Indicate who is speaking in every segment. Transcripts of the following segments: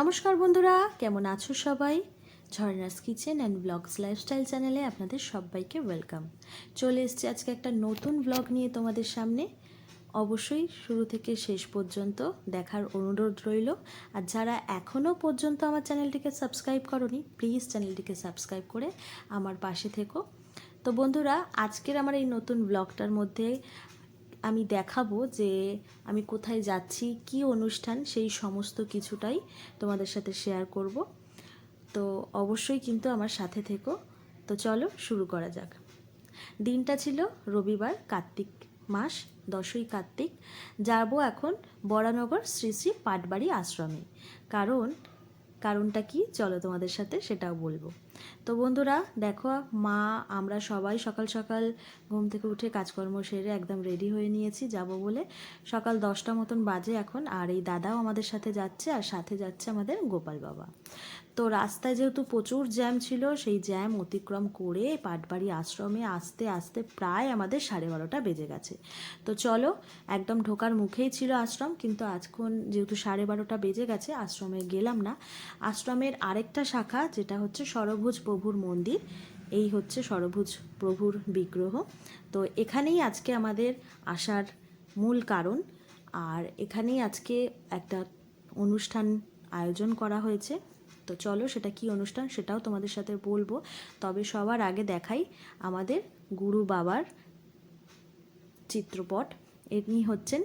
Speaker 1: নমস্কার বন্ধুরা, কেমন আছো সবাই? Jharna's kitchen and blogs lifestyle চ্যানেলে আপনাদের সবাইকে ওয়েলকাম চলে এসেছি আজকে একটা নতুন ব্লগ নিয়ে তোমাদের সামনে। অবশ্যই শুরু থেকে শেষ পর্যন্ত দেখার অনুরোধ রইল। আর যারা এখনও পর্যন্ত আমার চ্যানেলটিকে সাবস্ক্রাইব করনি প্লিজ চ্যানেলটিকে সাবস্ক্রাইব করে আমার পাশে থেকো। তো বন্ধুরা, আজকের আমার এই নতুন ব্লগটার মধ্যে আমি দেখাবো যে আমি কোথায় যাচ্ছি, কি অনুষ্ঠান, সেই সমস্ত কিছুটাই তোমাদের সাথে শেয়ার করব। তো অবশ্যই কিন্তু আমার সাথে থেকো। তো চলো শুরু করা যাক। দিনটা ছিল রবিবার, কার্তিক মাস, দশই কার্তিক। যাব এখন বরানগর শ্রী শ্রী পাটবাড়ি আশ্রমে। কারণ কারণটা কি? চলো তোমাদের সাথে সেটাও বলব। তো বন্ধুরা, দেখো মা, আমরা সবাই সকাল সকাল ঘুম থেকে উঠে কাজকর্ম সেরে একদম রেডি হয়ে নিয়েছি, যাব বলে। সকাল দশটা মতন বাজে এখন, আর এই দাদাও আমাদের সাথে যাচ্ছে, আর সাথে যাচ্ছে আমাদের গোপাল বাবা। তো রাস্তায় যেহেতু প্রচুর জ্যাম ছিল, সেই জ্যাম অতিক্রম করে পাটবাড়ি আশ্রমে আসতে আসতে প্রায় আমাদের সাড়ে বারোটা বেজে গেছে। তো চলো, একদম ঢোকার মুখেই ছিল আশ্রম, কিন্তু আজখন যেহেতু সাড়ে বারোটা বেজে গেছে, আশ্রমে গেলাম না। আশ্রমের আরেকটা শাখা, যেটা হচ্ছে সরভুজ প্রভুর মন্দির, এই হচ্ছে সরভুজ প্রভুর বিগ্রহ। তো এখানেই আজকে আমাদের আসার মূল কারণ, আর এখানেই আজকে একটা অনুষ্ঠান আয়োজন করা হয়েছে। তো চলো সেটা কি অনুষ্ঠান সেটাও তোমাদের সাথে বলব। তবে সবার আগে দেখাই আমাদের গুরু বাবার চিত্রপট। এমনি হচ্ছেন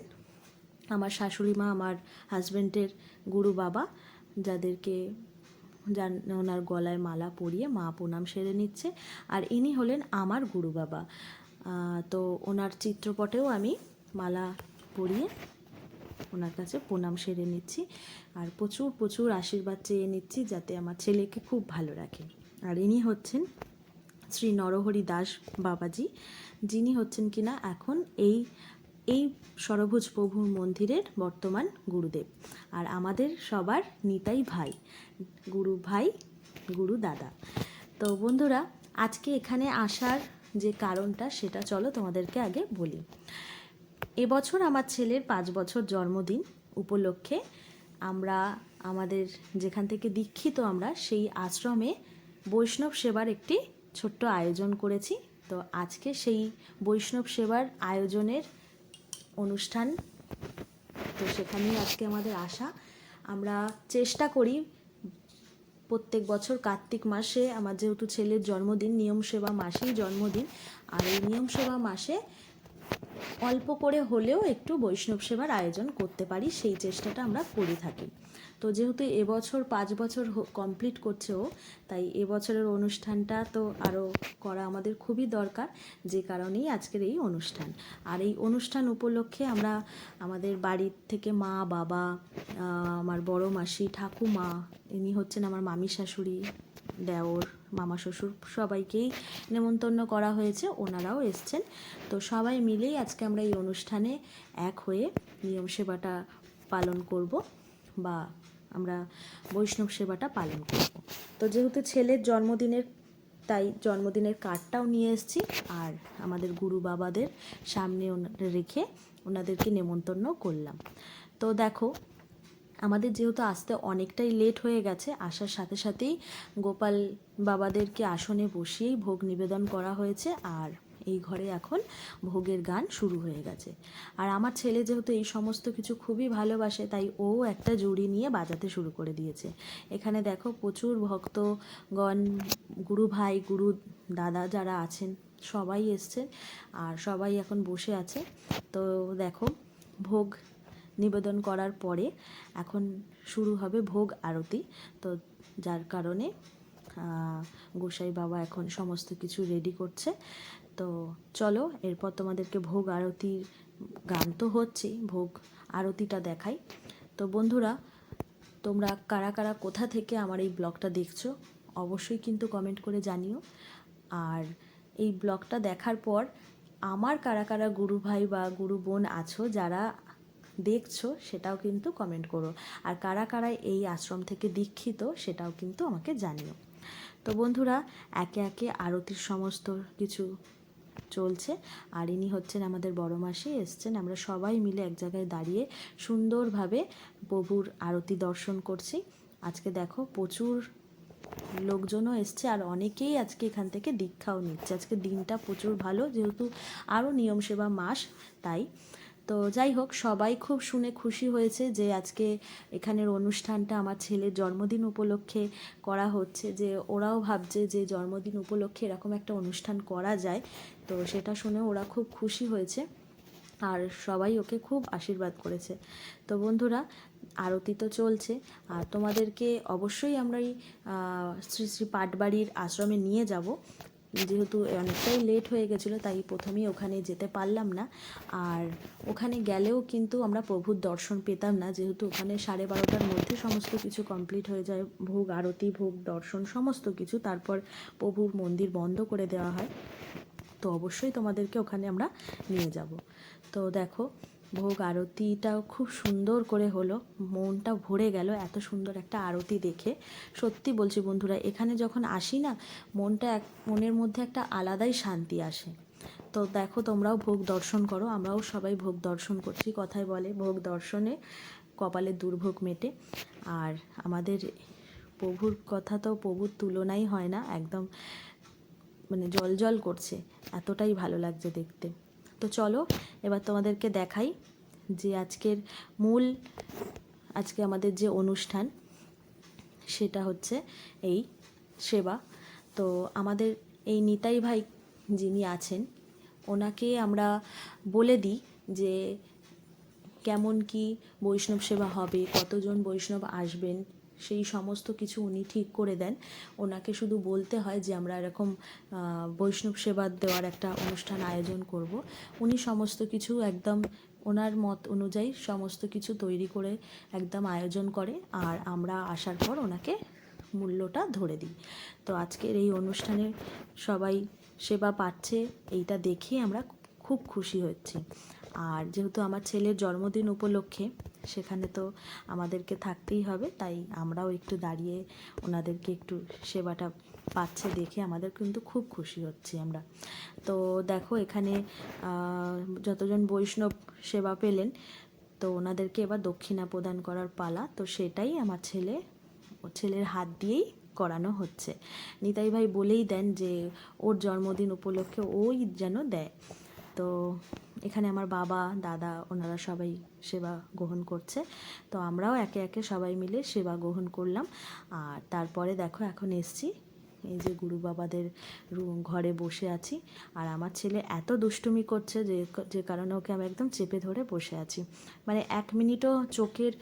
Speaker 1: আমার শাশুড়ি মা, আমার হাজব্যান্ডের গুরু বাবা, যাদেরকে যান ওনার গলায় মালা পরিয়ে মা প্রণাম সেরে নিচ্ছে। আর ইনি হলেন আমার গুরু বাবা। তো ওনার চিত্রপটেও আমি মালা পরিয়ে ওনার কাছে প্রণাম সেরে নিচ্ছি আর প্রচুর প্রচুর আশীর্বাদ চেয়ে নিচ্ছি যাতে আমার ছেলেকে খুব ভালো রাখে। আর ইনি হচ্ছেন শ্রী নরহরি দাস বাবাজি। যিনি হচ্ছেন কিনা এখন এই এই সরভুজ প্রভুর মন্দিরের বর্তমান গুরুদেব। আর আমাদের সবার নিতাই ভাই, গুরু ভাই, গুরু দাদা। তো বন্ধুরা, আজকে এখানে আসার যে কারণটা, সেটা চলো তোমাদেরকে আগে বলি। এবছর আমার ছেলের পাঁচ বছর জন্মদিন উপলক্ষে আমরা আমাদের যেখান থেকে দীক্ষিত আমরা সেই আশ্রমে বৈষ্ণব সেবার একটি ছোট্ট আয়োজন করেছি। তো আজকে সেই বৈষ্ণব সেবার আয়োজনের অনুষ্ঠান, তো সেখানেই আজকে আমাদের আসা আমরা চেষ্টা করি প্রত্যেক বছর কার্তিক মাসে, আমার যেহেতু ছেলের জন্মদিন, নিয়ম সেবা মাসেই জন্মদিন। আর এই নিয়ম সেবা মাসে অল্প করে হলেও একটু বৈষ্ণব সেবার আয়োজন করতে পারি, সেই চেষ্টাটা আমরা করে থাকি। তো যেহেতু এবছর পাঁচ বছর কমপ্লিট করছে ও, তাই এবছরের অনুষ্ঠানটা তো আরও করা আমাদের খুবই দরকার, যে কারণেই আজকের এই অনুষ্ঠান। আর এই অনুষ্ঠান উপলক্ষে আমরা আমাদের বাড়ির থেকে মা, বাবা আমার বড় মাসি, ঠাকুমা, ইনি হচ্ছেন আমার মামি শাশুড়ি, দেওর মামা শ্বশুর সবাইকেই নেমন্তন্ন করা হয়েছে, ওনারাও এসছেন। তো সবাই মিলেই আজকে আমরা এই অনুষ্ঠানে এক হয়ে নিয়ম সেবাটা পালন করব বা আমরা বৈষ্ণব সেবাটা পালন করব। তো যেহেতু ছেলের জন্মদিনের, তাই জন্মদিনের কার্ডটাও নিয়ে এসেছি আর আমাদের গুরু বাবাদের সামনে রেখে ওনাদেরকে নেমন্তন্ন করলাম। তো দেখো আমাদের যেহেতু আসতে অনেকটাই লেট হয়ে গেছে, আসার সাথে সাথেই গোপাল বাবাদেরকে আসনে বসিয়েই ভোগ নিবেদন করা হয়েছে আর এই ঘরে এখন ভোগের গান শুরু হয়ে গেছে। আর আমার ছেলে যেহেতু এই সমস্ত কিছু খুবই ভালোবাসে, তাই ও একটা জুড়ি নিয়ে বাজাতে শুরু করে দিয়েছে। এখানে দেখো প্রচুর ভক্তগণ, গুরু ভাই, গুরু দাদা যারা আছেন, সবাই এসছে আর সবাই এখন বসে আছে। তো দেখো ভোগ নিবেদন করার পরে এখন শুরু হবে ভোগ আরতি। তো যার কারণে গোসাই বাবা এখন সমস্ত কিছু রেডি করছে। তো চলো, এরপর তোমাদেরকে ভোগ আরতির গান তো হচ্ছেই, ভোগ আরতিটা দেখাই। তো বন্ধুরা, তোমরা কারা কারা কোথা থেকে আমার এই ব্লগটা দেখছ, অবশ্যই কিন্তু কমেন্ট করে জানিও। আর এই ব্লগটা দেখার পর, আমার কারা কারা গুরু ভাই বা গুরু বোন আছো, যারা দেখছ, সেটাও কিন্তু কমেন্ট করো। আর কারা কারা এই আশ্রম থেকে দীক্ষিত, সেটাও কিন্তু আমাকে জানিও। তো বন্ধুরা, একে একে আরতির সমস্ত কিছু চলছে। আর ইনি হচ্ছেন আমাদের বড় মাসি, এসছেন। আমরা সবাই মিলে এক জায়গায় দাঁড়িয়ে সুন্দরভাবে প্রভুর আরতি দর্শন করছি। আজকে দেখো, প্রচুর লোকজনও এসছে আর অনেকেই আজকে এখান থেকে দীক্ষাও নিচ্ছে। আজকে দিনটা প্রচুর ভালো, যেহেতু আরও নিয়ম সেবা মাস, তাই তো যাই হোক, সবাই খুব শুনে খুশি হয়েছে যে আজকে এখানের অনুষ্ঠানটা আমার ছেলের জন্মদিন উপলক্ষে করা হচ্ছে, যে ওরাও ভাবছে যে জন্মদিন উপলক্ষে এরকম একটা অনুষ্ঠান করা যায়। তো সেটা শুনে ওরা খুব খুশি হয়েছে আর সবাই ওকে খুব আশীর্বাদ করেছে। তো বন্ধুরা, আরতি তো চলছে, আর তোমাদেরকে অবশ্যই আমরা এই শ্রী শ্রী পাটবাড়ির আশ্রমে নিয়ে যাব। যেহেতু অনেকটাই লেট হয়ে গেছিল, তাই প্রথমেই ওখানে যেতে পারলাম না। আর ওখানে গেলেও কিন্তু আমরা প্রভুর দর্শন পেতাম না, যেহেতু ওখানে সাড়ে বারোটার মধ্যে সমস্ত কিছু কমপ্লিট হয়ে যায়, ভোগ, আরতি, ভোগ দর্শন, সমস্ত কিছু। তারপর প্রভুর মন্দির বন্ধ করে দেওয়া হয়। তো অবশ্যই তোমাদেরকে ওখানে আমরা নিয়ে যাব। তো দেখো ভোগ আরতিটাও খুব সুন্দর করে হলো। মনটা ভরে গেল এত সুন্দর একটা আরতি দেখে। সত্যি বলছি বন্ধুরা, এখানে যখন আসি না, মনটা এক, মনের মধ্যে একটা আলাদাই শান্তি আসে। তো দেখো তোমরাও ভোগ দর্শন করো, আমরাও সবাই ভোগ দর্শন করছি, কথায় বলে ভোগ দর্শনে কপালের দুর্ভোগ মেটে। আর আমাদের প্রভুর কথা তো প্রভুর তুলনাই হয় না, একদম মানে জল জল করছে, এতটাই ভালো লাগছে দেখতে। তো চলো এবার তোমাদেরকে দেখাই যে আজকের মূল, আজকে আমাদের যে অনুষ্ঠান, সেটা হচ্ছে এই সেবা। তো আমাদের এই নিতাই ভাই যিনি আছেন, ওনাকে আমরা বলে দিই যে কেমন কি বৈষ্ণব সেবা হবে, কতজন বৈষ্ণব আসবেন সেই সমস্ত কিছু উনি ঠিক করে দেন। ওনাকে শুধু বলতে হয় যে, আমরা এরকম বৈষ্ণব সেবা দেওয়ার একটা অনুষ্ঠান আয়োজন করব। উনি সমস্ত কিছু একদম ওনার মত অনুযায়ী সমস্ত কিছু তৈরি করে একদম আয়োজন করে, আর আমরা আসার পর ওনাকে মূল্যটা ধরে দিই। তো আজকের এই অনুষ্ঠানে সবাই সেবা পাচ্ছে, এইটা দেখে আমরা খুব খুশি হচ্ছি। আর যেহেতু আমার ছেলের জন্মদিন উপলক্ষে, সেখানে তো আমাদেরকে থাকতেই হবে, তাই আমরাও একটু দাঁড়িয়ে ওনাদেরকে একটু সেবাটা পাচ্ছে দেখে আমাদের কিন্তু খুব খুশি হচ্ছি আমরা। তো দেখো এখানে যতজন বৈষ্ণব সেবা পেলেন, তো ওনাদেরকে এবার দক্ষিণা প্রদান করার পালা, তো সেটাই আমার ছেলে ও ছেলের হাত দিয়েই করানো হচ্ছে। নিতাই ভাই বলেই দেন যে, ওর জন্মদিন উপলক্ষে ওই যেন দেয়। তো এখানে আমার বাবা, দাদা ওনারা সবাই সেবা গ্রহণ করছে। তো আমরাও একে একে সবাই মিলে সেবা গ্রহণ করলাম। আর তারপরে দেখো এখন এসছি। এই যে গুরু বাবাদের ঘরে বসে আছি। আর আমার ছেলে এত দুষ্টুমি করছে যে যে কারণে ওকে আমি একদম চেপে ধরে বসে আছি। মানে এক মিনিটও চোখের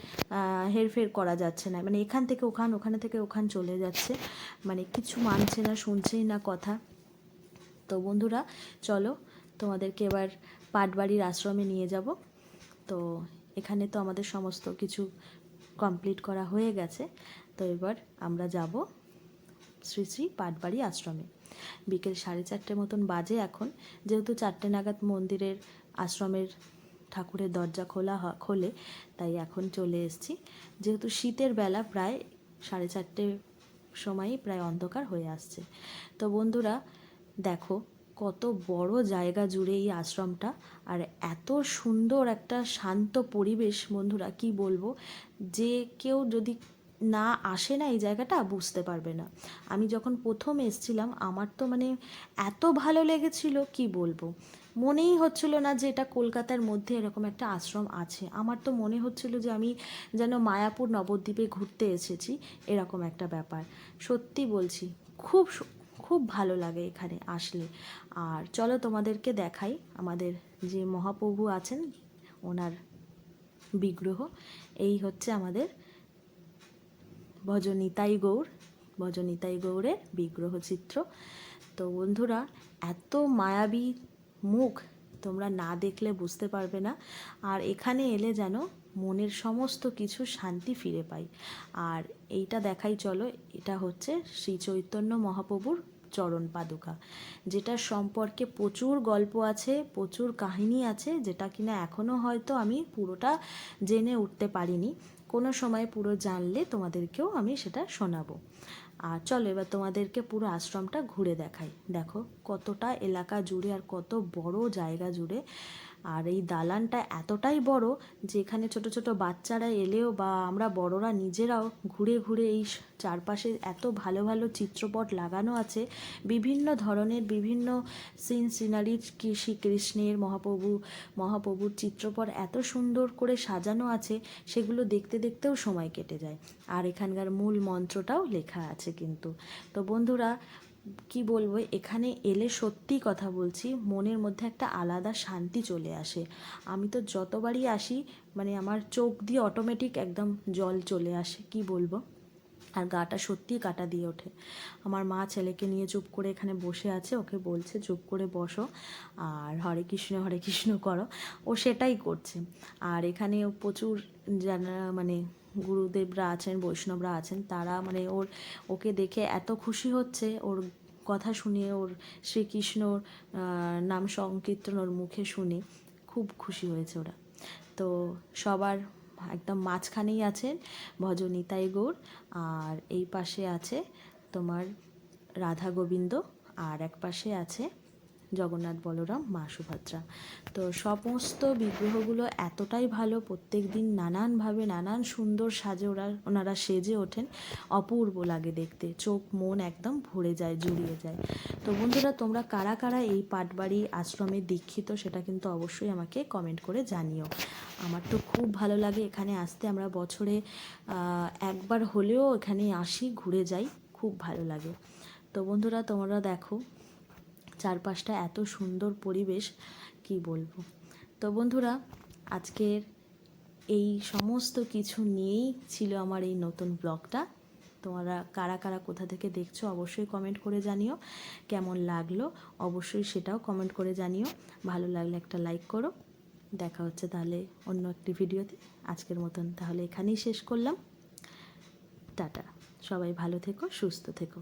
Speaker 1: হেরফের করা যাচ্ছে না। মানে এখান থেকে ওখান, ওখানে থেকে ওখান চলে যাচ্ছে। মানে কিছু মানছে না, শুনছেই না কথা। তো বন্ধুরা, চলো তোমাদেরকে এবার পাটবাড়ির আশ্রমে নিয়ে যাব। তো এখানে তো আমাদের সমস্ত কিছু কমপ্লিট করা হয়ে গেছে। তো এবার আমরা যাব শ্রী শ্রী পাটবাড়ি আশ্রমে। বিকেল সাড়ে চারটে মতন বাজে এখন। যেহেতু চারটে নাগাদ মন্দিরের আশ্রমের ঠাকুরের দরজা খোলা খোলে, তাই এখন চলে এসেছি। যেহেতু শীতের বেলা প্রায় সাড়ে চারটে সময়ই প্রায় অন্ধকার হয়ে আসছে। তো বন্ধুরা, দেখো কত বড় জায়গা জুড়ে এই আশ্রমটা। আর এত সুন্দর একটা শান্ত পরিবেশ বন্ধুরা, কি বলব? যে কেউ যদি না আসে না এই জায়গাটা, বুঝতে পারবে না। আমি যখন প্রথম এসছিলাম, আমার তো মানে এত ভালো লেগেছিল, কি বলব? মনেই হচ্ছিল না যে এটা কলকাতার মধ্যে এরকম একটা আশ্রম আছে। আমার তো মনে হচ্ছিল যে আমি যেন মায়াপুর নবদ্বীপে ঘুরতে এসেছি, এরকম একটা ব্যাপার। সত্যি বলছি, খুব খুব ভালো লাগে এখানে আসলে। আর চলো তোমাদেরকে দেখাই আমাদের যে মহাপ্রভু আছেন, ওনার বিগ্রহ। এই হচ্ছে আমাদের ভজনিতাই গৌর, ভজনিতাই গৌরের বিগ্রহ চিত্র। তো বন্ধুরা, এত মায়াবী মুখ তোমরা না দেখলে বুঝতে পারবে না। আর এখানে এলে যেন মনের সমস্ত কিছু শান্তি ফিরে পাই। আর এইটা দেখাই চলো, এটা হচ্ছে শ্রী চৈতন্য মহাপ্রভুর চরণ পাদুকা, যেটা সম্পর্কে প্রচুর গল্প আছে, প্রচুর কাহিনী আছে, যেটা কিনা এখনও হয়তো আমি পুরোটা জেনে উঠতে পারিনি। কোনো সময় পুরো জানলে তোমাদেরকেও আমি সেটা শোনাবো। আর চলো এবার তোমাদেরকে পুরো আশ্রমটা ঘুরে দেখাই। দেখো কতটা এলাকা জুড়ে আর কত বড় জায়গা জুড়ে আর এই দালানটা এতটাই বড় যে এখানে ছোট ছোট বাচ্চারা এলেও বা আমরা বড়রা নিজেরাও ঘুরে ঘুরে এই চারপাশে এত ভালো ভালো চিত্রপট লাগানো আছে। বিভিন্ন ধরনের বিভিন্ন সিন সিনারি শ্রীকৃষ্ণের মহাপ্রভু, মহাপ্রভুর চিত্রপট এত সুন্দর করে সাজানো আছে, সেগুলো দেখতে দেখতেও সময় কেটে যায়। আর এখানকার মূল মন্ত্রটাও লেখা আছে কিন্তু। তো বন্ধুরা কি বলব, এখানে এলে সত্যি কথা বলছি, মনের মধ্যে একটা আলাদা শান্তি চলে আসে। আমি তো যতবারই আসি মানে আমার চোখ দিয়ে অটোমেটিক একদম জল চলে আসে, কি বলব? আর গাটা সত্যিই কাটা দিয়ে ওঠে। আমার মা ছেলেকে নিয়ে চুপ করে এখানে বসে আছে, ওকে বলছে, চুপ করে বসো, আর হরে কৃষ্ণ হরে কৃষ্ণ করো। ও সেটাই করছে। আর এখানে প্রচুর যারা মানে গুরুদেবরা আছেন, বৈষ্ণবরা আছেন, তারা মানে ওর, ওকে দেখে এত খুশি হচ্ছে, ওর কথা শুনে ওর শ্রীকৃষ্ণর নাম সংকীর্তন ওর মুখে শুনে খুব খুশি হয়েছে ওরা। তো সবার একদম মাঝখানেই আছেন ভজনিতাই গৌর, আর এই পাশে আছে তোমার রাধা গোবিন্দ, আর এক পাশে আছে জগন্নাথ, বলরাম, মা সুভদ্রা। তো সমস্ত বিগ্রহগুলো এতটাই ভালো প্রত্যেক দিন নানানভাবে নানান সুন্দর সাজে ওরা, ওনারা সেজে ওঠেন। অপূর্ব লাগে দেখতে, চোখ মন একদম ভরে যায়, জুড়িয়ে যায়। তো বন্ধুরা, তোমরা কারা কারা এই পাটবাড়ি আশ্রমে দীক্ষিত সেটা কিন্তু অবশ্যই আমাকে কমেন্ট করে জানিও। আমার তো খুব ভালো লাগে এখানে আসতে। আমরা বছরে একবার হলেও এখানে আসি, ঘুরে যাই, খুব ভালো লাগে। তো বন্ধুরা, তোমরা দেখো চারপাশটা এত সুন্দর পরিবেশ, কি বলব? তো বন্ধুরা, আজকের এই সমস্ত কিছু নিয়েই ছিল আমার এই নতুন ব্লগটা। তোমরা কারা কারা কোথা থেকে দেখছ অবশ্যই কমেন্ট করে জানিও। কেমন লাগল অবশ্যই সেটাও কমেন্ট করে জানিও। ভালো লাগলে একটা লাইক করো। দেখা হচ্ছে তাহলে অন্য একটি ভিডিওতে। আজকের মতন তাহলে এখানেই শেষ করলাম। টাটা। সবাই ভালো থেকো, সুস্থ থেকো।